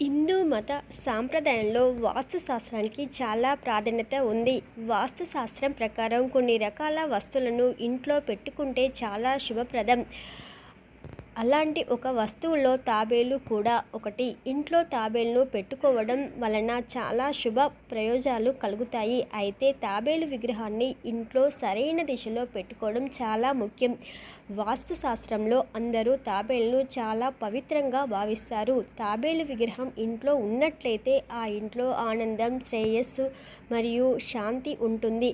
హిందూ మత సాంప్రదాయంలో వాస్తుశాస్త్రానికి చాలా ప్రాధాన్యత ఉంది. వాస్తుశాస్త్రం ప్రకారం కొన్ని రకాల వస్తువులను ఇంట్లో పెట్టుకుంటే చాలా శుభప్రదం. అలాంటి ఒక వస్తువులో తాబేలు కూడా ఒకటి. ఇంట్లో తాబేలును పెట్టుకోవడం వలన చాలా శుభ ప్రయోజనాలు కలుగుతాయి. అయితే తాబేలు విగ్రహాన్ని ఇంట్లో సరైన దిశలో పెట్టుకోవడం చాలా ముఖ్యం. వాస్తు శాస్త్రంలో అందరూ తాబేలును చాలా పవిత్రంగా భావిస్తారు. తాబేలు విగ్రహం ఇంట్లో ఉన్నట్లయితే ఆ ఇంట్లో ఆనందం శ్రేయస్సు మరియు శాంతి ఉంటుంది.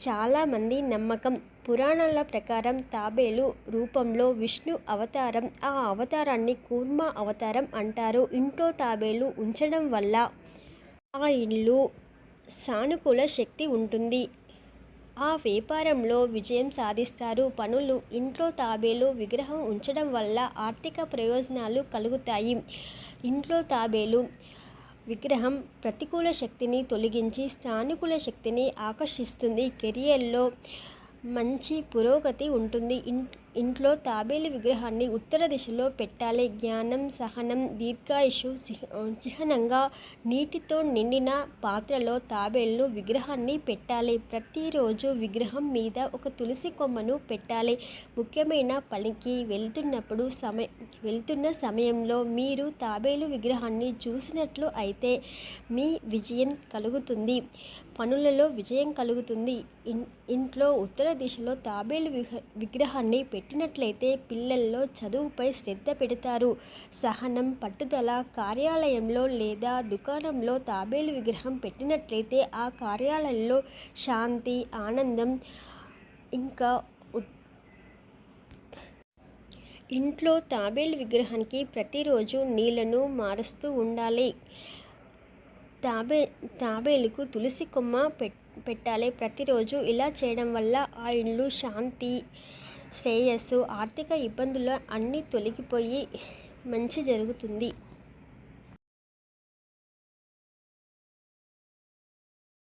చాలామంది నమ్మకం. పురాణాల ప్రకారం తాబేలు రూపంలో విష్ణు అవతారం ఆ అవతారాన్ని కూర్మ అవతారం అంటారు. ఇంట్లో తాబేలు ఉంచడం వల్ల ఆ ఇల్లు సానుకూల శక్తి ఉంటుంది. ఆ వ్యాపారంలో విజయం సాధిస్తారు. పనులు ఇంట్లో తాబేలు విగ్రహం ఉంచడం వల్ల ఆర్థిక ప్రయోజనాలు కలుగుతాయి. ఇంట్లో తాబేలు విగ్రహం ప్రతికూల శక్తిని తొలగించి స్థానికుల శక్తిని ఆకర్షిస్తుంది. కెరియర్లో మంచి పురోగతి ఉంటుంది. ఇన్ ఇంట్లో తాబేలు విగ్రహాన్ని ఉత్తర దిశలో పెట్టాలి. జ్ఞానం సహనం దీర్ఘాయుషు చిహ్నంగా నీటితో నిండిన పాత్రలో తాబేలు విగ్రహాన్ని పెట్టాలి. ప్రతిరోజు విగ్రహం మీద ఒక తులసి కొమ్మను పెట్టాలి. ముఖ్యమైన పనికి వెళ్తున్నప్పుడు సమయ వెళ్తున్న సమయంలో మీరు తాబేలు విగ్రహాన్ని చూసినట్లు అయితే మీ విజయం కలుగుతుంది. పనులలో విజయం కలుగుతుంది. ఇన్ ఇంట్లో ఉత్తర దిశలో తాబేలు విహ- విగ్రహాన్ని పెట్టినట్లయితే పిల్లల్లో చదువుపై శ్రద్ధ పెడతారు. సహనం పట్టుదల కార్యాలయంలో లేదా దుకాణంలో తాబేలు విగ్రహం పెట్టినట్లయితే ఆ కార్యాలయంలో శాంతి ఆనందం ఇంకా ఇంట్లో తాబేలు విగ్రహానికి ప్రతిరోజు నీళ్ళను మారుస్తూ ఉండాలి. తాబే తాబేలుకు తులసి కొమ్మ పెట్ పెట్టాలి. ప్రతిరోజు ఇలా చేయడం వల్ల ఆ ఇల్లు శాంతి శ్రేయస్సు ఆర్థిక ఇబ్బందులు అన్నీ తొలగిపోయి మంచి జరుగుతుంది.